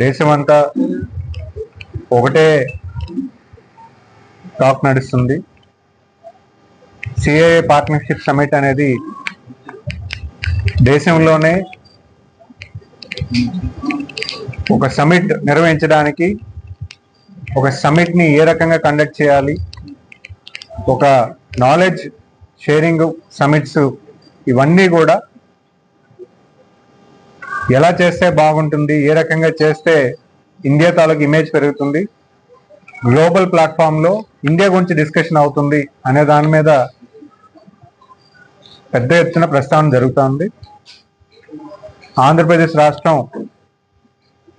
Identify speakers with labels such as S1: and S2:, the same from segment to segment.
S1: దేశమంతా ఒకటే టాక్ నడుస్తుంది. సిఏఏ పార్ట్నర్షిప్ సమిట్ అనేది దేశంలోనే ఒక సమిట్ నిర్వహించడానికి ఒక సమిట్ని ఏ రకంగా కండక్ట్ చేయాలి ఒక నాలెడ్జ్ షేరింగ్ సమిట్స్ ఇవన్నీ కూడా ఎలా చేస్తే బాగుంటుంది ఏ రకంగా చేస్తే ఇండియా తాలూకు ఇమేజ్ పెరుగుతుంది గ్లోబల్ ప్లాట్ఫామ్లో ఇండియా గురించి డిస్కషన్ అవుతుంది అనే దాని మీద పెద్ద ఎత్తున ప్రస్తావన జరుగుతోంది. ఆంధ్రప్రదేశ్ రాష్ట్రం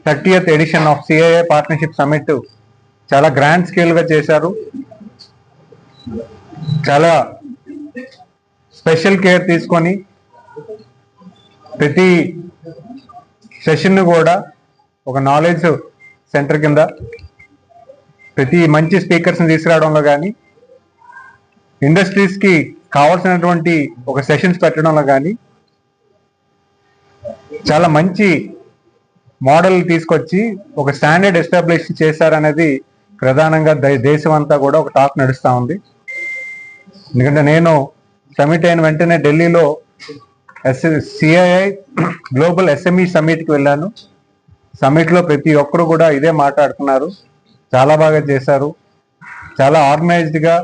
S1: thirtieth edition of CII partnership summit చాలా గ్రాండ్ స్కేల్గా చేశారు. చాలా స్పెషల్ కేర్ తీసుకొని ప్రతి సెషన్ కూడా ఒక నాలెడ్జ్ సెంటర్ కింద ప్రతి మంచి స్పీకర్స్ని తీసుకురావడంలో కానీ ఇండస్ట్రీస్కి కావాల్సినటువంటి ఒక సెషన్స్ పెట్టడంలో కానీ చాలా మంచి మోడల్ తీసుకొచ్చి ఒక స్టాండర్డ్ ఎస్టాబ్లిష్ చేశారనేది ప్రధానంగా దేశం అంతా కూడా ఒక టాక్ నడుస్తూ ఉంది. ఎందుకంటే నేను సమిట్ అయిన వెంటనే ఢిల్లీలో ఎస్ సిఐఐ గ్లోబల్ ఎస్ఎంఈ సమిట్కి వెళ్ళాను. సమిట్లో ప్రతి ఒక్కరు కూడా ఇదే మాట్లాడుతున్నారు. చాలా బాగా చేశారు. చాలా ఆర్గనైజ్డ్గా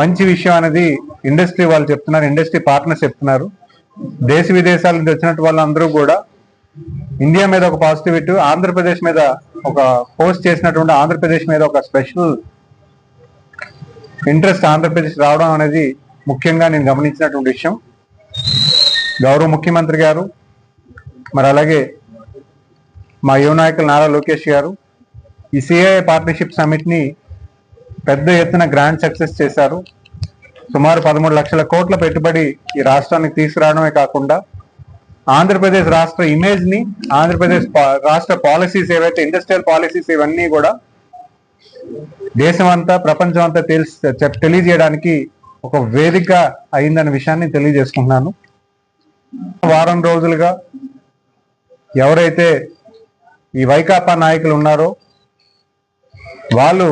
S1: మంచి విషయం అనేది ఇండస్ట్రీ వాళ్ళు చెప్తున్నారు ఇండస్ట్రీ పార్ట్నర్స్ చెప్తున్నారు. దేశ విదేశాల నుంచి వచ్చినట్టు వాళ్ళందరూ కూడా ఇండియా మీద ఒక పాజిటివిటీ ఆంధ్రప్రదేశ్ మీద ఒక పోస్ట్ చేసినటువంటి ఆంధ్రప్రదేశ్ మీద ఒక స్పెషల్ ఇంట్రెస్ట్ ఆంధ్రప్రదేశ్ రావడం అనేది ముఖ్యంగా నేను గమనించినటువంటి విషయం. గౌరవ ముఖ్యమంత్రి గారు మరి అలాగే మా యువ నాయకులు నారా లోకేష్ గారు ఈ సిఐ పార్ట్నర్షిప్ సమిట్ని పెద్ద ఎత్తున గ్రాండ్ సక్సెస్ చేశారు. సుమారు పదమూడు లక్షల కోట్ల పెట్టుబడి ఈ రాష్ట్రానికి తీసుకురావడమే కాకుండా ఆంధ్రప్రదేశ్ రాష్ట్ర ఇమేజ్ని ఆంధ్రప్రదేశ్ రాష్ట్ర పాలసీస్ ఏవైతే ఇండస్ట్రియల్ పాలసీస్ ఇవన్నీ కూడా దేశం అంతా ప్రపంచం అంతా తెలిసి చెప్- తెలియజేయడానికి ఒక వేదిక అయిందనే విషయాన్ని తెలియజేసుకుంటున్నాను. వారం రోజులుగా ఎవరైతే ఈ వైకాపా నాయకులు ఉన్నారో వాళ్ళు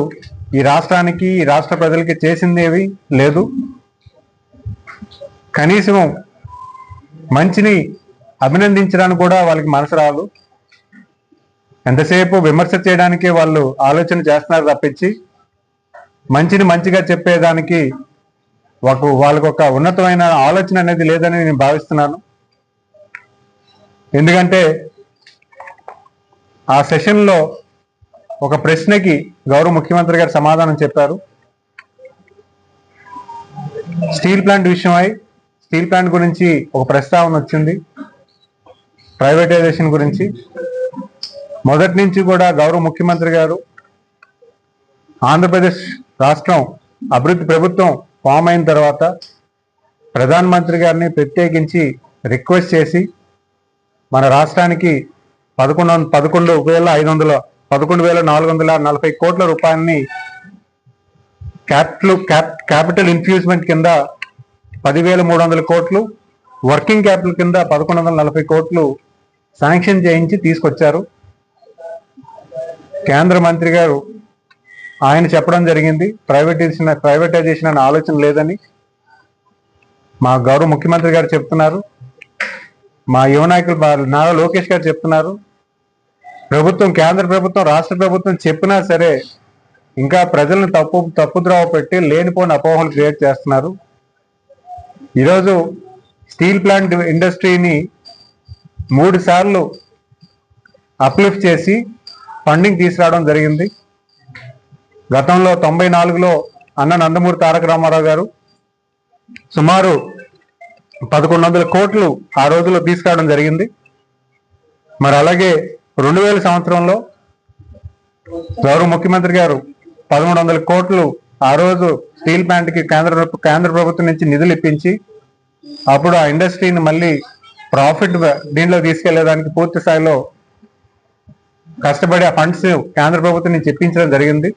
S1: ఈ రాష్ట్రానికి ఈ రాష్ట్ర ప్రజలకి చేసిందేవి లేదు. కనీసం మంచిని అభినందించడానికి కూడా వాళ్ళకి మనసు రాదు. ఎంతసేపు విమర్శ చేయడానికే వాళ్ళు ఆలోచన చేస్తున్నారు తప్పించి మంచిని మంచిగా చెప్పేదానికి ఒక వాళ్ళకు ఒక ఉన్నతమైన ఆలోచన అనేది లేదని నేను భావిస్తున్నాను. ఎందుకంటే ఆ సెషన్లో ఒక ప్రశ్నకి గౌరవ ముఖ్యమంత్రి గారు సమాధానం చెప్పారు. స్టీల్ ప్లాంట్ విషయమై స్టీల్ ప్లాంట్ గురించి ఒక ప్రస్తావన వచ్చింది. ప్రైవేటైజేషన్ గురించి. మొదటి నుంచి కూడా గౌరవ ముఖ్యమంత్రి గారు ఆంధ్రప్రదేశ్ రాష్ట్రం అభివృద్ధి ప్రభుత్వం ఫామ్ అయిన తర్వాత ప్రధాన మంత్రి గారిని ప్రత్యేకించి రిక్వెస్ట్ చేసి మన రాష్ట్రానికి పదకొండు పదకొండు వేల ఐదు వందల పదకొండు వేల నాలుగు వందల నలభై కోట్ల రూపాయలని క్యాపిటల్ క్యాప్ క్యాపిటల్ ఇన్ఫ్యూజ్మెంట్ కింద పదివేల మూడు వందల కోట్లు వర్కింగ్ క్యాపిటల్ కింద పదకొండు వందల నలభై కోట్లు శాంక్షన్ చేయించి తీసుకొచ్చారు. కేంద్ర మంత్రి గారు ఆయన చెప్పడం జరిగింది ప్రైవేటైజేషన్ ప్రైవేటైజేషన్ అనే ఆలోచన లేదని. మా గౌరవ ముఖ్యమంత్రి గారు చెప్తున్నారు. మా యువ నాయకులు నారా లోకేష్ గారు చెప్తున్నారు. ప్రభుత్వం కేంద్ర ప్రభుత్వం రాష్ట్ర ప్రభుత్వం చెప్పినా సరే ఇంకా ప్రజలను తప్పు తప్పుద్రోవ పెట్టి లేనిపోని అపోహలు క్రియేట్ చేస్తున్నారు. ఈరోజు స్టీల్ ప్లాంట్ ఇండస్ట్రీని మూడు సార్లు అప్లిఫ్ట్ చేసి ఫండింగ్ తీసుకురావడం జరిగింది. గతంలో తొంభై నాలుగులో అన్న నందమూరి తారక రామారావు గారు సుమారు పదకొండు వందల కోట్లు ఆ రోజుల్లో తీసుకురావడం జరిగింది. మరి అలాగే రెండు వేల సంవత్సరంలో గౌరవ ముఖ్యమంత్రి గారు పదమూడు వందల కోట్లు ఆ రోజు స్టీల్ ప్లాంట్కి కేంద్ర కేంద్ర ప్రభుత్వం నుంచి నిధులు ఇప్పించి అప్పుడు ఆ ఇండస్ట్రీని మళ్ళీ ప్రాఫిట్ దీంట్లో తీసుకెళ్ళేదానికి పూర్తి స్థాయిలో కష్టపడి ఆ ఫండ్స్ కేంద్ర ప్రభుత్వం నుంచి ఇప్పించడం జరిగింది.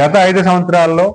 S1: గత ఐదు సంవత్సరాల్లో